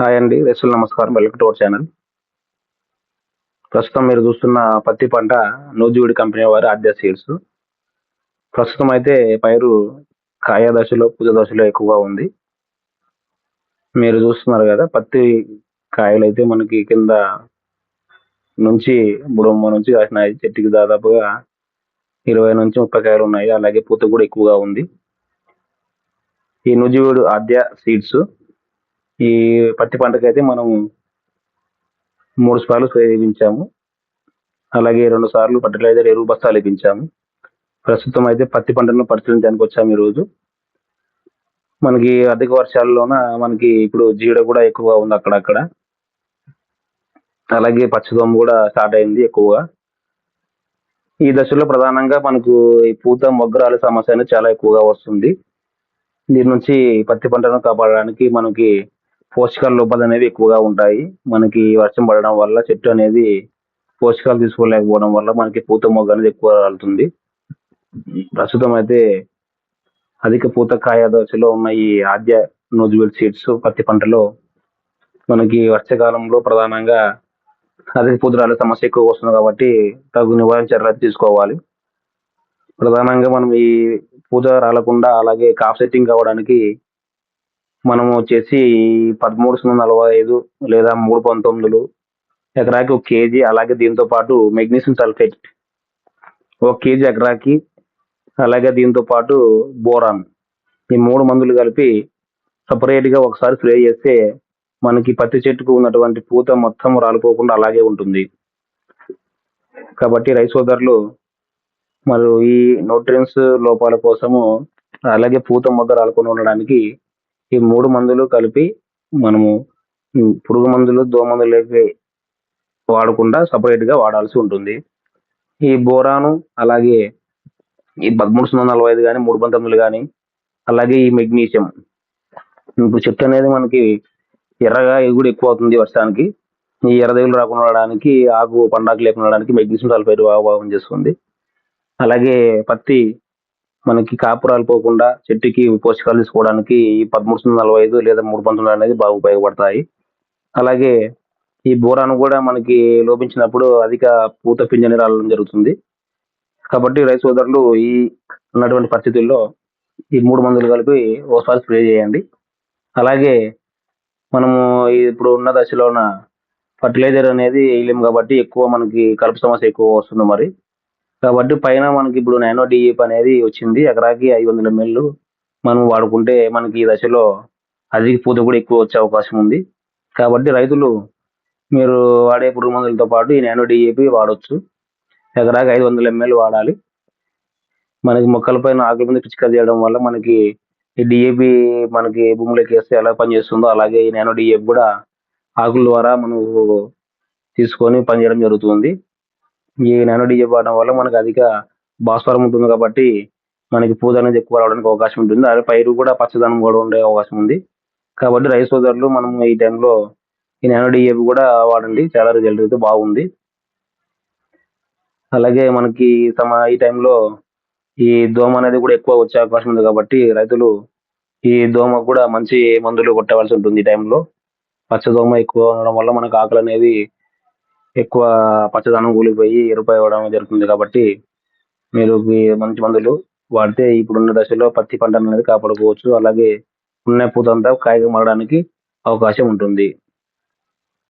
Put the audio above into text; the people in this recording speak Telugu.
హాయ్ అండి రైతులు నమస్కారం. వెల్కమ్ టు అవర్ ఛానల్ ప్రస్తుతం మీరు చూస్తున్న పత్తి పంట నూజివీడి కంపెనీ వారి ఆద్య సీడ్స్ ప్రస్తుతం అయితే పైరు కాయ దశలో పూజ దశలో ఎక్కువగా ఉంది. మీరు చూస్తున్నారు కదా పత్తి కాయలు అయితే మనకి కింద నుంచి బుడమ్మ నుంచి కాసినాయి. చెట్టుకి దాదాపుగా ఇరవై నుంచి ముప్పై కాయలు ఉన్నాయి. అలాగే పూత కూడా ఎక్కువగా ఉంది. ఈ నూజివీడు ఆద్య సీడ్స్ ఈ పత్తి పంటకైతే మనం మూడు సార్లు స్ప్రే అలాగే రెండు సార్లు ఫర్టిలైజర్ ఎరువు బస్తాలు వేయించాము ప్రస్తుతం అయితే పత్తి పంటను పరిశీలించడానికి వచ్చాము ఈరోజు. మనకి అధిక వర్షాల్లోన మనకి ఇప్పుడు జీడ కూడా ఎక్కువగా ఉంది అక్కడక్కడ. అలాగే పచ్చదొమ్మ కూడా స్టార్ట్ అయింది ఎక్కువగా. ఈ దశలో ప్రధానంగా మనకు ఈ పూత మొగ్గరాల సమస్య అనేది చాలా ఎక్కువగా వస్తుంది. దీని నుంచి పత్తి పంటను కాపాడడానికి మనకి పోషకాల లోపాలు అనేవి ఎక్కువగా ఉంటాయి. మనకి వర్షం పడడం వల్ల చెట్టు అనేది పోషకాలు తీసుకోలేకపోవడం వల్ల మనకి పూత మొగ్గ అనేది ఎక్కువ రాలుతుంది. ప్రస్తుతం అయితే అధిక పూత కాయ దశలో ఉన్న ఈ ఆద్య నోజువెల్ సీడ్స్ పత్తి పంటలో మనకి వర్షాకాలంలో ప్రధానంగా అధిక పూత సమస్య ఎక్కువ వస్తుంది కాబట్టి తగు నివారణ చర్యలు తీసుకోవాలి. ప్రధానంగా మనం ఈ పూత రాలకుండా అలాగే కాఫ్ సెట్టింగ్ కావడానికి మనము వచ్చేసి పదమూడు సున్నా నలభై ఐదు లేదా మూడు పంతొమ్మిదిలు ఎకరాకి ఒక కేజీ అలాగే దీంతో పాటు మెగ్నీషియం సల్ఫేట్ ఒక కేజీ ఎకరాకి అలాగే దీంతో పాటు బోరాన్ ఈ మూడు మందులు కలిపి సపరేట్గా ఒకసారి స్ప్రే చేస్తే మనకి పత్తి చెట్టుకు ఉన్నటువంటి పూత మొత్తం రాలిపోకుండా అలాగే ఉంటుంది. కాబట్టి రైస్ సోదరులు మరియు ఈ న్యూట్రియన్స్ లోపాల కోసము అలాగే పూత మొగ్గ రాలుకొని ఉండడానికి ఈ మూడు మందులు కలిపి మనము పురుగు మందులు దోమందులు వాడకుండా సపరేట్గా వాడాల్సి ఉంటుంది. ఈ బోరాను అలాగే ఈ పదమూడు సున్నా నలభై ఐదు కానీ మూడు పంతొమ్మిది కానీ అలాగే ఈ మెగ్నీషియం. ఇప్పుడు చెట్టు అనేది మనకి ఎర్రగా ఎగుడు ఎక్కువ అవుతుంది వర్షానికి. ఈ ఎర్ర రాకుండా ఉండడానికి ఆకు పండాకు లేకుండా ఉండడానికి మెగ్నీషియం సల్ఫైడ్ బాగా చేస్తుంది. అలాగే పత్తి మనకి కాపురాలు పోకుండా చెట్టుకి పోషకాలు తీసుకోవడానికి ఈ పదమూడు వందల నలభై ఐదు లేదా మూడు పంతొమ్మిది అనేది బాగా ఉపయోగపడతాయి. అలాగే ఈ బోరాను కూడా మనకి లోపించినప్పుడు అధిక పూత పింజని రావడం జరుగుతుంది. కాబట్టి రైతు సోదరులు ఈ ఉన్నటువంటి పరిస్థితుల్లో ఈ మూడు మందులు కలిపి ఓసారి స్ప్రే చేయండి. అలాగే మనము ఇప్పుడు ఉన్న దశలోన ఫర్టిలైజర్ అనేది వేయలేము కాబట్టి ఎక్కువ మనకి కలుపు సమస్య ఎక్కువ వస్తుంది మరి. కాబట్టి పైన మనకి ఇప్పుడు నానో డిఏపి అనేది వచ్చింది. ఎకరాకి ఐదు వందల ఎంఎల్ మనం వాడుకుంటే మనకి ఈ దశలో అధిక పూత కూడా ఎక్కువ వచ్చే అవకాశం ఉంది. కాబట్టి రైతులు మీరు వాడే పురుగు మందులతో పాటు ఈ నానో డిఏపి వాడవచ్చు ఎకరాకి ఐదు వందల ఎంఎల్ వాడాలి. మనకి మొక్కల పైన ఆకుల మీద పిచిక చేయడం వల్ల మనకి ఈ డిఏపి మనకి భూమిలోకి వేస్తే ఎలా పనిచేస్తుందో అలాగే ఈ నానో డిఏపి కూడా ఆకుల ద్వారా మనం తీసుకొని పనిచేయడం జరుగుతుంది. ఈ నానో డీజే వాడడం వల్ల మనకు అధిక భాస్వరం ఉంటుంది కాబట్టి మనకి పూజ అనేది ఎక్కువ రావడానికి అవకాశం ఉంటుంది. అదే పైరు కూడా పచ్చదనం కూడా ఉండే అవకాశం ఉంది. కాబట్టి రైతు సోదరులు మనం ఈ టైంలో ఈ నానో డిఏపి కూడా వాడండి. చాలా రిజల్ట్ అయితే బాగుంది. అలాగే మనకి తమ ఈ టైంలో ఈ దోమ అనేది కూడా ఎక్కువ వచ్చే అవకాశం ఉంది కాబట్టి రైతులు ఈ దోమ కూడా మంచి మందులు కొట్టవలసి ఉంటుంది ఈ టైంలో పచ్చదోమ ఎక్కువ ఉండడం వల్ల మనకు ఆకలి అనేది ఎక్కువ పచ్చదనం కూలిపోయి ఎరుపు అవ్వడం జరుగుతుంది కాబట్టి మీరు మంచి మందులు వాడితే ఇప్పుడున్న దశలో పత్తి పంటను అనేది కాపాడుకోవచ్చు. అలాగే ఉన్న పూతంతా కాయగా మారడానికి అవకాశం ఉంటుంది.